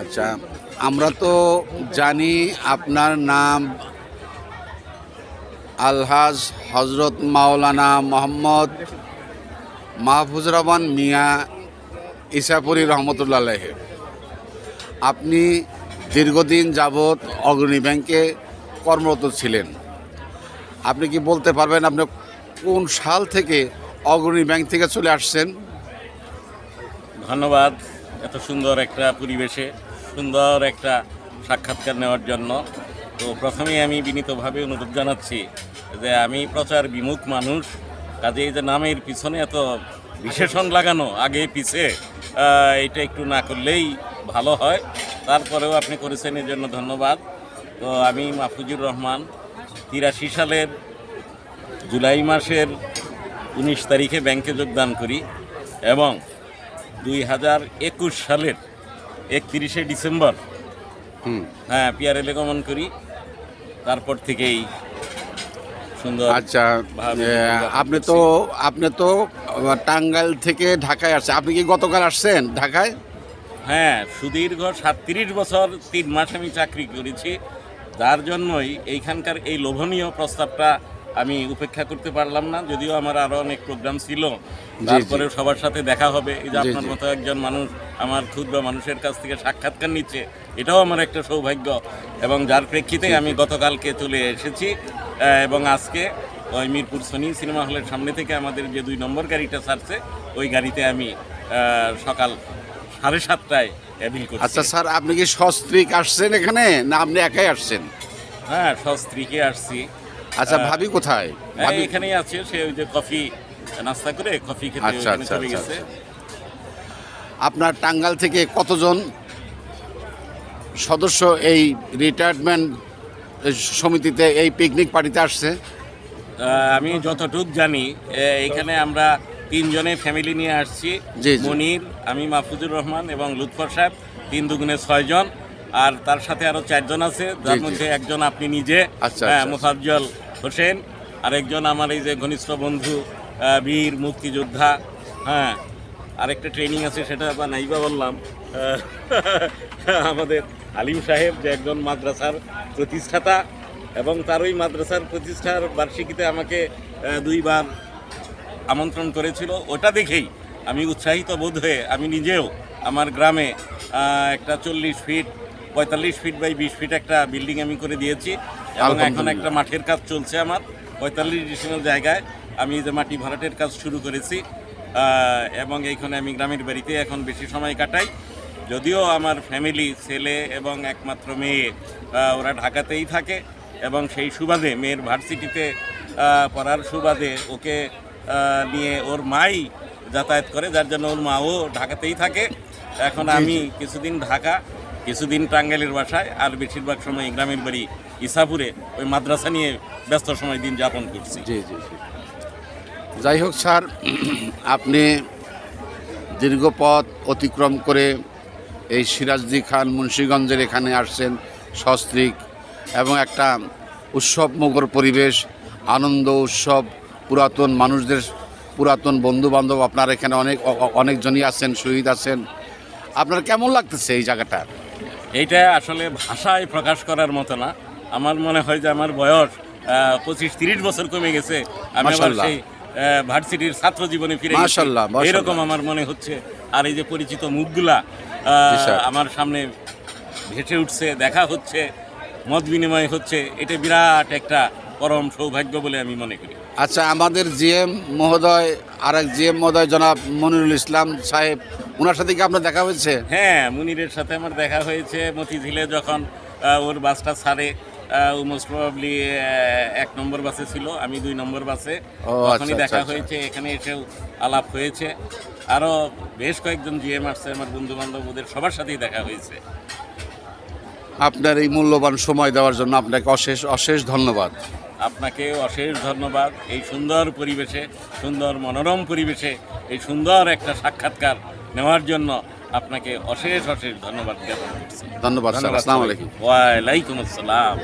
আচ্ছা আমরা তো জানি আপনার নাম আলহাজ হজরত মাওলানা মোহাম্মদ মাহফুজুর রহমান মিয়া ইসাপুরি রহমতুল্লাহ। আপনি দীর্ঘদিন যাবৎ অগ্রণী ব্যাংকে কর্মরত ছিলেন। আপনি কি বলতে পারবেন আপনি কোন সাল থেকে অগ্রণী ব্যাংক থেকে চলে আসছেন? ধন্যবাদ। এত সুন্দর একটা পরিবেশে, সুন্দর একটা সাক্ষাৎকার নেওয়ার জন্য। তো প্রথমেই আমি বিনীতভাবে অনুরোধ জানাচ্ছি যে আমি প্রচার বিমুখ মানুষ কাজে এই যে নামের পিছনে এত বিশেষণ লাগানো, আগে পিছে এটা একটু না করলেই ভালো হয়। তারপরেও আপনি করেছেন এর জন্য ধন্যবাদ। তো আমি মাহফুজুর রহমান, তিরাশি সালের জুলাই মাসের উনিশ তারিখে ব্যাংকে যোগদান করি এবং দুই হাজার একুশ সালের একত্রিশে ডিসেম্বর। হ্যাঁ পিআরএলে গমন করি তারপর থেকেই সুন্দর আচ্ছা আপনি তো আপনি তো টাঙ্গাইল থেকে ঢাকায় আসছেন। আপনি কি গতকাল আসছেন ঢাকায়? হ্যাঁ সুদীর্ঘ সাতত্রিশ বছর তিন মাস আমি চাকরি করেছি। যার জন্যই এইখানকার এই লোভনীয় প্রস্তাবটা আমি উপেক্ষা করতে পারলাম না যদিও আমার আরও অনেক প্রোগ্রাম ছিল। তারপরে সবার সাথে দেখা হবে। এই যে আপনার মতো একজন মানুষ আমার ক্ষুদ্র মানুষের কাছ থেকে সাক্ষাৎকার নিচ্ছে এটাও আমার একটা সৌভাগ্য। এবং যার প্রেক্ষিতে আমি গতকালকে চলে এসেছি এবং আজকে ওই মিরপুর সনি সিনেমা হলের সামনে থেকে আমাদের যে দুই নম্বর গাড়িটা ছাড়ছে ওই গাড়িতে আমি সকাল সাড়ে সাতটায় অ্যাভিল করছি। আচ্ছা স্যার আপনি কি সস্ত্রীক আসছেন এখানে না আপনি একাই আসছেন? হ্যাঁ সস্ত্রীকে আসছি। আচ্ছা ভাবি কোথায়? ভাবি এখানেই আছে সে ওই যে কফি নাস্তা করে কফি খেতে আচ্ছা, আচ্ছা, আচ্ছা, গেছে। আপনার টাঙ্গাল থেকে কতজন সদস্য এই রিটায়ারমেন্ট সমিতিতে এই পিকনিক পার্টিতে আসছে? আমি যতটুক জানি এখানে আমরা তিনজনে ফ্যামিলি নিয়ে আসছি। মনির আমি মাহফুজুর রহমান এবং লুৎফর সাহেব তিন দুগুণে ছয়জন আর তার সাথে আরও চারজন আছে। যার মধ্যে একজন আপনি নিজে আচ্ছা, হ্যাঁ, আচ্ছা। মোফাজ্জল হোসেন, আরেকজন আমার এই যে ঘনিষ্ঠ বন্ধু বীর মুক্তিযোদ্ধা হ্যাঁ আরেকটা ট্রেনিং আছে, সেটা বা নাইবা বললাম। আমাদের আলিম সাহেব যে একজন মাদ্রাসার প্রতিষ্ঠাতা এবং তার ওই মাদ্রাসার প্রতিষ্ঠার বার্ষিকীতে আমাকে দুইবার আমন্ত্রণ করেছিল। ওটা দেখেই আমি উৎসাহিত বোধ হয়ে আমি নিজেও আমার গ্রামে একটা চল্লিশ ফিট পঁয়তাল্লিশ ফিট বাই বিশ ফিট একটা বিল্ডিং আমি করে দিয়েছি। এবং এখন একটা মাঠের কাজ চলছে আমার পঁয়তাল্লিশ ডিসিমেল জায়গায়। আমি যে মাটি ভরাটের কাজ শুরু করেছি এবং এইখানে আমি গ্রামের বাড়িতে এখন বেশি সময় কাটাই। যদিও আমার ফ্যামিলি ছেলে এবং একমাত্র মেয়ে ওরা ঢাকাতেই থাকে এবং সেই সুবাদে মেয়ের ভার্সিটিতে পড়ার সুবাদে ওকে নিয়ে ওর মাই যাতায়াত করে যার জন্য ওর মাও ঢাকাতেই থাকে। এখন আমি কিছুদিন ঢাকা কিছুদিন টাঙ্গাইলের বাসায়, আর বেশিরভাগ সময় গ্রামের বাড়ি ইসাপুরে, ওই মাদ্রাসা নিয়ে ব্যস্ত সময় দিন যাপন করছি। জি জি জি। যাই হোক স্যার, আপনি দীর্ঘ পথ অতিক্রম করে এই সিরাজদি খান, মুন্সীগঞ্জের এখানে আসছেন, সস্ত্রিক, এবং একটা উৎসব মুখর পরিবেশ, আনন্দ, উৎসব, পুরাতন মানুষদের, পুরাতন বন্ধু বান্ধব আপনার এখানে অনেক অনেকজনই আছেন, শহীদ আছেন। আপনার কেমন লাগতেছে এই জায়গাটা এইটা আসলে ভাষায় প্রকাশ করার মতো না। আমার মনে হয় যে আমার বয়স পঁচিশ তিরিশ বছর কমে গেছে। আমি আবার সেই ভার্সিটির ছাত্র জীবনে ফিরে। এরকম আমার মনে হচ্ছে। আর এই যে পরিচিত মুখগুলা আমার সামনে ভেসে উঠছে দেখা হচ্ছে মত বিনিময় হচ্ছে এটা বিরাট একটা পরম সৌভাগ্য বলে আমি মনে করি। আচ্ছা আমাদের জিএম মহোদয় আরেক জিএম মহোদয় জনাব মনিরুল ইসলাম সাহেব ওনার সাথে কি আপনার দেখা হয়েছে? হ্যাঁ মুনিরের সাথে আমার দেখা হয়েছে। মতিঝিলে যখন ওর বাসটা ছাড়ে মোস্ট প্রবাবলি এক নম্বর বাসে ছিল আমি দুই নম্বর বাসে। ও, তখনই আচ্ছা, দেখা আচ্ছা, হয়েছে এখানে এসেও আলাপ হয়েছে। আরও বেশ কয়েকজন জিএম আসছে আমার বন্ধু বান্ধব ওদের সবার সাথেই দেখা হয়েছে। আপনার এই মূল্যবান সময় দেওয়ার জন্য আপনাকে অশেষ অশেষ ধন্যবাদ। আপনাকে অশেষ ধন্যবাদ। এই সুন্দর পরিবেশে সুন্দর মনোরম পরিবেশে এই সুন্দর একটা সাক্ষাৎকার নেওয়ার জন্য আপনাকে অশেষ অশেষ ধন্যবাদ জ্ঞাপন করছি ধন্যবাদ। আসসালামু আলাইকুম। ওয়ালাইকুম আসসালাম।